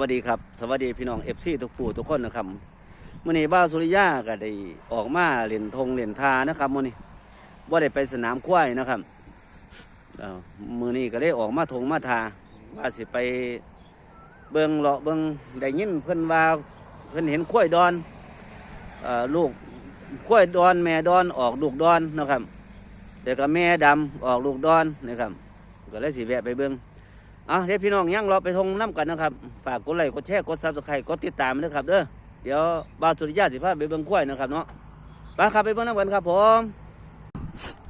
วัสดีครับ สวัสดีพี่น้องเอฟซีทุกผู้ทุกคนนะครับมื่อนี้บ้าสุริยาก็ได้ออกมาเล่นธงเล่นทานะครับมื่อนี้ว่าได้ไปสนามควายนะครับเมื่อนี้ก็ได้ออกมาธงมาทาว่าสิไปเบิงเลาะเบิงได้ยินเพิ่นว่าเพิ่นเห็นควายดอนอลูกควายดอนแม่ดอนออกลูกดอนนะครับเดี๋ยวก็แม่ดำออกลูกดอนนะครับก็เลยสิแวะไปเบิง อะเดี๋ยวพี่น้องยังรอไปทงน้ำกันนะครับ ฝากกดไลค์กดแชร์กดซับสไครต์กดติดตามด้วยครับเด้อเดี๋ยวบ่าวสุริยาสิพาไปเบิ่งกล้วยนะครับเนาะไปครับไปเบิ่งน้ำกันครับผม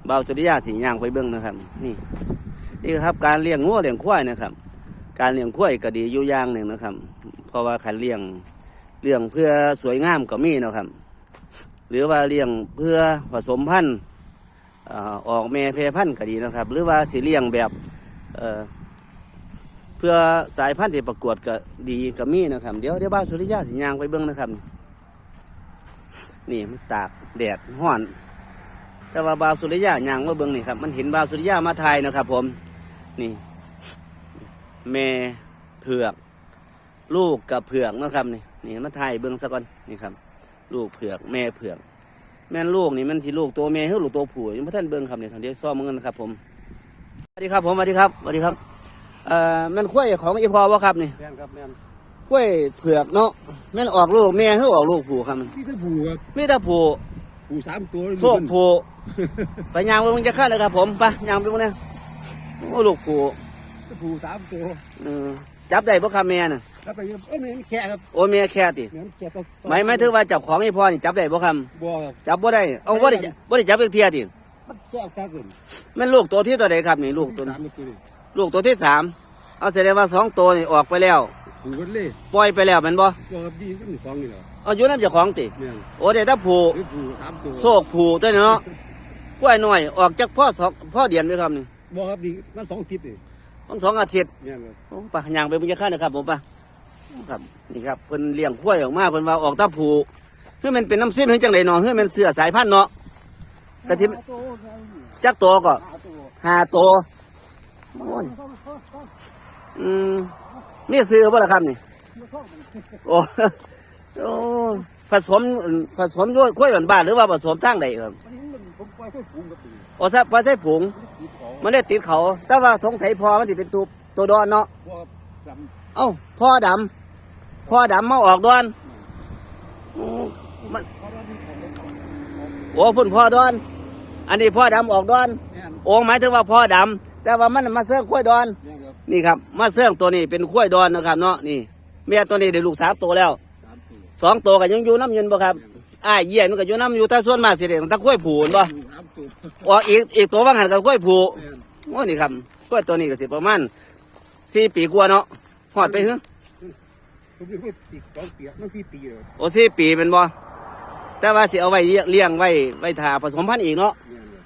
บ่าวสุริยาสิย่างไปเบิ่งนะครับ นี่นี่ครับการเลี้ยงงัวเลี้ยงควายนะครับ การเลี้ยงควายก็ดีอยู่อย่างหนึ่งนะครับ เพราะว่าการเลี้ยงเลี้ยงเพื่อสวยงามก็มีนะครับ หรือว่าเลี้ยงเพื่อผสมพันธุ์ออกแม่เพพันธุ์ก็ดีนะครับ หรือว่าสิเลี้ยงแบบเอ่อ พื่อสายพันธุ์ที่ประกวดก็ดีก็มีนะครับ เดี๋ยวเดี๋ยวบ้านสุริยาสิยางไปเบิ้งนะครับ นี่มันตากแดดห้อน แต่ว่าบาวสุริยายางมาเบิ้งนี่ครับ มันเห็นบาวสุริยามาถ่ายนะครับ ผม นี่ แม่เผือก ลูกกับเผือกนะครับนี่นี่มาถ่ายเบิ้งซะก่อนนี่ครับ ลูกเผือก แม่เผือก แม่นลูกนี่มันสิลูกตัวแม่หรือลูกตัวผู้ยังพ่ท่านเบิ้งครับเนี่ยเดี๋ยวซ่อมเงินนะครับ ผมสวัสดีครับ ผมสวัสดีครับสวัสดีครับ เอ่อแม่นข้วยของอีพอวะครับนี่แม่นครับแม่นข้วยเผือกเนาะแม่นออกลูกแม่ให้ออกลูกผูครับนี่คือผูครับมีแต่ผูผูสามตัวโซกผูไปยางไปมึงจะฆ่าเลยครับ ผมไปยางไปมึงเนี่ยโอ้ลูกผูผูสามตัวเออจับได้บ่ครับแม่น่ะแล้วไปเอ้ยนี่แค่ครับโอ้แม่แค่ติเนี่ยแค่ตัวหมายหมายถึงว่าจับของอีพอนี่จับได้บ่ครับบัวครับจับบ่ได้เอาบ่ได้บ่ได้จับอีกเทียติมันแค่แค่เกินแม่นลูกตัวที่ตัวใดครับนี่ลูกตัวสามตัวนี่ ลูกตัวที่สามเอาแสดงว่าสองตัวนี่ออกไปแล้วผูกันเลยปล่อยไปแล้วแม่นบ่บัวครับดีก็มีฟองนี่แหละเอาอยู่น้ำเจ้าของติแม่นโอ้เดี๋ยวถ้าผูหรือผูสามตัวโซกผูตัวนี้เนาะกล้วยหน่อยออกจากพ่อสองพ่อเดียนไหมครับนี่บัวครับดีมันสองทิศนี่มันสองอาทิตย์แม่นครับโอ้ปะย่างไปบุญยาค่านะครับผมปะครับนี่ครับเพิ่นเลี้ยงกล้วยออกมาเพิ่นว่าออกตาผูเพื่อมันเป็นน้ำสิ้นเพื่อจังไดเนาะเพื่อมันเสื้อสายพันธุ์เนาะกะทิจักตัวก็ห้าตัว โอ้ยอืมมีซื้อบ่ล่ะครับนี่โอ้โอ้ผสมผสมด้วยกล้วยบ้านๆหรือว่าผสมทางใดครับผมปล่อยให้ผูกับปีโอ้ซะพอใช้ฝูงติดเขามันได้ติดเขา แต่ว่าสงสัยพอมันสิเป็นตัวตัวดอนเนาะบัวครับดเอ้าพ่อดำพ่อดำมาออกดอนโอ้มันำเพราะว่ามีของเล่นของโอ้พุ่นพ่อดอน อันนี้พ่อดำออกดอนแม่นโอ้หมายถึงว่าพ่อดำ แต่ว่ามันมาเสื่องข้วยดอนแม่นครับนี่ครับ มาเสื่องตัวนี้เป็นข้วยดอนนะครับเนาะนี่เมียตัวนี้ได้ลูกสามตัวแล้วสามตัวสองตัวก็ยังอยู่น้ำยืนบ่ครับอ้ายเยี่ยนมันก็อยู่น้ำอยู่แต่ส่วนมากสิเด็กตะข้วยผูนบ่ผูสามตัวออกอีกอีกตัวว่างหันกับข้วยผูแม่นโอ้นี่ครับข้วยตัวนี้ก็สิประมาณสี่ปีกว่าเนาะหอดไปถึงผมอยู่ที่ติดสองเปียกมันสี่ปีเลยโอ้สี่ปีเป็นบ่แต่ว่าสิเอาไว้เลี้ยงเลี้ยงไว้ไว้ทาผสมพันธุ์อีกเนาะแม่นครั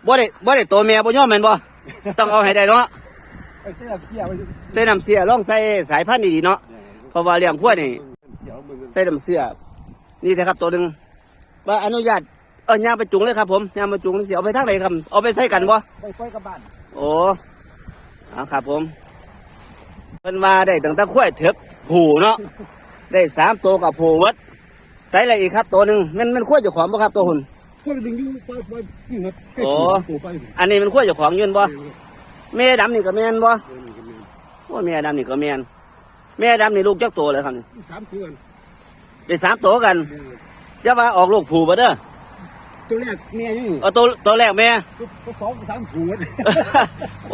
บบ่ได้บ่ได้ตัวแม่บ่ยอมแม่นบ่ ต้องเอาให้ได้เนาะไปเสียบเสียบไปใส่น้ำเสียลองใส่สายพันธุ์ดีๆเนาะเพราะว่าเลี้ยงพวกนี่เสียวมือใส่น้ำเสียนี่นะครับตัวหนึงว่าอนุญาตเออย่างไปจุงเลยครับ ผมย่างไปจุงสิเอาไปทางไหนครับเอาไปใส่กันบ่ ไปไฟกับบ้านโอ้เอาครับผมเพิ่นว่าได้ตั้งแต่ข้วยเถึกผูเนาะ ได้สามตัวกับผูเวัดใส่อะไรอีกครับตัวหนึงแมันแมันข้วยเจ้าของบ่ครับตัวหุ่น พวกดึงอยู่ไปไปนี่ครับโอ้ ตัวไปอันนี้มันขั้วเจ้าของยืนบ่แม่ดำนี่ก็แม่นบ่เออนี่ก็มีโอ้แม่ดำนี่ก็แม่นแม่ดำนี่ลูกจักตัวเลยครับนี่สามตัวกันได้สามตัวกันเอออย่าว่าออกลูกผูบ่เด้อตัวแรกแม่นี่เอาตัวตัวแรกแม่ตัวสองสามผัว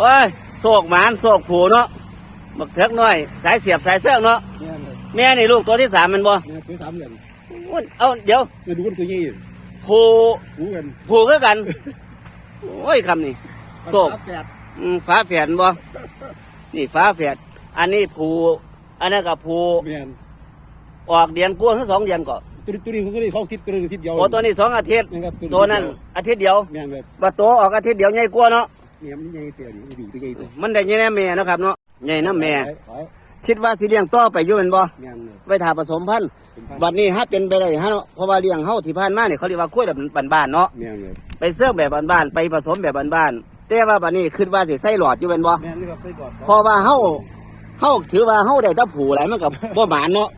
ว้ายโศกหมานโศกผูเนาะบักเถิกน้อย สายเสียบสายเสื้องเนาะแม่เลยแม่นี่ลูกตัวที่สามแมันบ่แม่ตัวสามเดือนโอ้ยเอาเดี๋ยวเงินดูกันตัวยี่ ผูหูกันผูคือกัน โอ้ยคำนี่โศกแปดอืมฟ้าแฝดบ่นี่ฟ้าแฝดอันนี้ผูอันนั้นก็ผูแม่นออกเดือนกว่าทั้งสองเดือนก็ตัวนี้ตัวนี้ผมก็ได้สองทิศตัวนึงทิศเดียวโอ้ตัวนี้สองอาทิตย์แม่นครับตัวนั้นอาทิตย์เดียวแม่นแบบบัดโตออกอาทิตย์เดียวใหญ่กว่าเนาะเนี่ยมันใหญ่เตี้ยนี่อยู่ตัวใหญ่ตัวมันได้ใหญ่แน่แม่เนาะครับเนาะใหญ่น้ำแม่ไปไป คิดว่าสิเลี้ยงต่อไปอยู่เป็นบ่แม่นเลยไว้ถ่าผสมพันธุ์สมพันบัดนี้ฮะเป็นไปได้ฮะเนาะเพราะว่าเลี้ยงเฮาที่ผ่านมาเนี่ยเขาเรียกว่ากล้วยแบบบ้านๆเนาะแม่นเลยไปเสื้องแบบบ้านๆไปผสมแบบบ้านๆแต่ว่าบัดนี้คิดว่าสิใส่หลอดอยู่เป็นบ่แม่นเลยครับไปก่อนเพราะว่าเฮาเฮาถือว่าเฮาได้แตะผูหลายมันก็บ่หมานเนาะ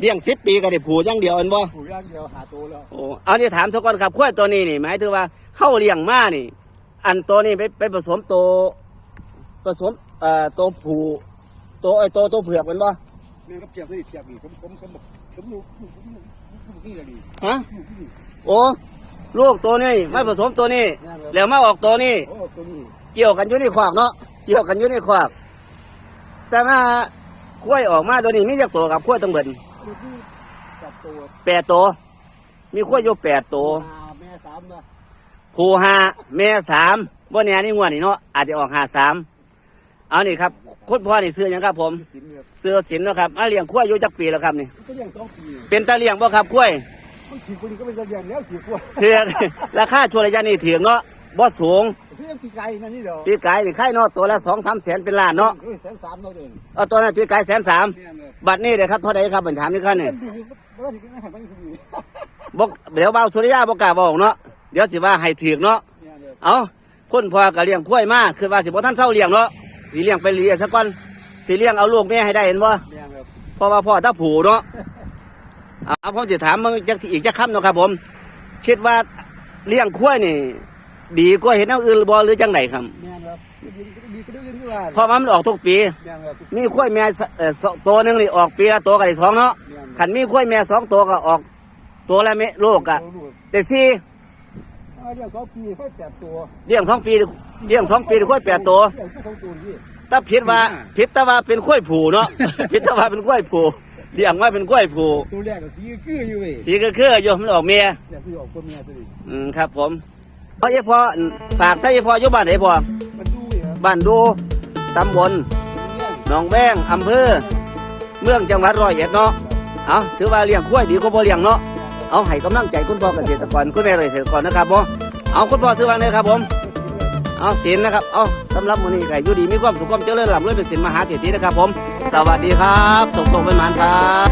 เลี้ยง10ปีก็ได้ผูอย่างเดียวอันบ่ ผูย่างเดียวหาตัวแล้ว โอ้เอานี่ถามทุกคนครับควายตัวนี้นี่หมายถึงว่าเฮาเลี้ยงมานี่ อันตัวนี้ไปไปผสมตัวผสมเอ่อตัวผู ตัวไอ้ตัวตัวเผือกเป็นบ่แม่งก็เปียกได้เปียกอีกผมผมผมบอกผมลูกลูกลูกนี่แหละดิฮะลูกนี่โอ้ลูกตัวนี้ไม่ผสมตัวนี้แม่แล้วมาออกตัวนี้โอ้ตัวนี้เกี่ยวกันอยู่ในขวากเนาะเกี่ยวกันอยู่ในขวากแต่ว่าควายออกมาตัวนี้มีจักตัวกับควายตั้งเบิดลูกนี่จับตัวแปดตัวมีควายอยู่แปดตัวแม่สามนะผูห้าแม่สามบ่แน่นี่งวดนี่เนาะอาจจะออกห้าสาม เอานี่ครับคุณพ่อนี่ซื้อหยังครับ ผมสินเนี่ยซื้อสินเนาะครับมาเลี้ยงควายอยู่จักปีแล้วครับนี่ ก็เลี้ยงสองปีเป็นตาเลี้ยงบ่ครับกล้วยมันถือคนนี้ก็เป็นเลี้ยงแล้วถือกว่าเถือกราคาช่วงระยะนี้เถือกเนาะบ่สูงเลี้ยงปีไก่นั่นนี่เดียวปีกายนี่ค่ายเนาะตัวละสองสามแสนเป็นล้านเนาะแสนสามเนาะเดินเอาตัวนั้นปีกายแสนสามเนี่ยเลยบัตรนี่เด้ครับเท่าไหร่ครับบัญถามนี่ครับนี่เล่นดูเวลาที่นั่งหันไปสมุนบอกเดี๋ยวเบาสุริยาบอกกล้าบอกเนาะเดี๋ยวสิว่าให้ถือกเนาะเนี่ยเลยเอาคนพ่อก็เลี้ยงกล้วยมาคือว่าสิบ่ท่านเศร้าเลี้ยงเนาะ สิเลี้ยงไปเลี้ยงซะก่อนสิเลี้ยงเอาลูกแม่ให้ได้เห็นบ่เนี่ยเลยเพราะว่าพ่อถ้าผูเนาะเอาผมจะถามมึงจักอีกจักคำเนาะครับ ผม คิดว่าเลี้ยงกล้วยนี่ ดีกว่าเห็นเอาอื่นบ่หรือจังไดครับเนี่ยเลยดีก็ได้ยินด้วยเพราะว่ามันออกทุกปีเนี่ยเลยมีกล้วยแม่สเอ่อสองตัวหนึงนี่ออกปีละตัวก็ได้สองเนาะเนี่ยขันมีกล้วยแม่สองตัวก็ออก ตัวละเมลูกอะแต่สี่ เลี้ยงสองปีค่อยแปดตัวเลี้ยงสองปีเลี้ยงสองปีได้กล้วยแปดตัวเลี้ยงแค่สองตัวนี่ถ้าผิดว่าผิดแต่ว่าเป็นกล้วยผูเนาะผิดแต่ว่าเป็นกล้วยผูเลี้ยงว่าเป็นกล้วยผูตัวแรกก็สีคืออยู่เว้ยสีก็คือโยมมันออกเมียเนี่ยคือออกตัวเมียตัวนี้อืมครับ ผมเพราะยายพอฝากใส่ยายพออยู่บ้านไหนพอมันดูเว้ยครับบ้านดูตำบลเลี้ยงหนองแบงอำเภอเมืองจังหวัดร้อยเอ็ดเนาะเอาถือว่าเลี้ยงกล้วยดีกว่าบ่เลี้ยงเนาะ เอาให้กำลังใจคุณพ่อเกษตรกรคุณแม่เกษตรกรนะครับผมเอาคุณพ่อซื้อวางเลยครับผมเอาศีลนะครับเอาสำหรับมื้อนี้ก็อยู่ดีมีความสุขความเจริญร่ำรวยเป็นศีลมหาเศรษฐีนะครับผม สวัสดีครับส่งส่งเป็นหมานครับ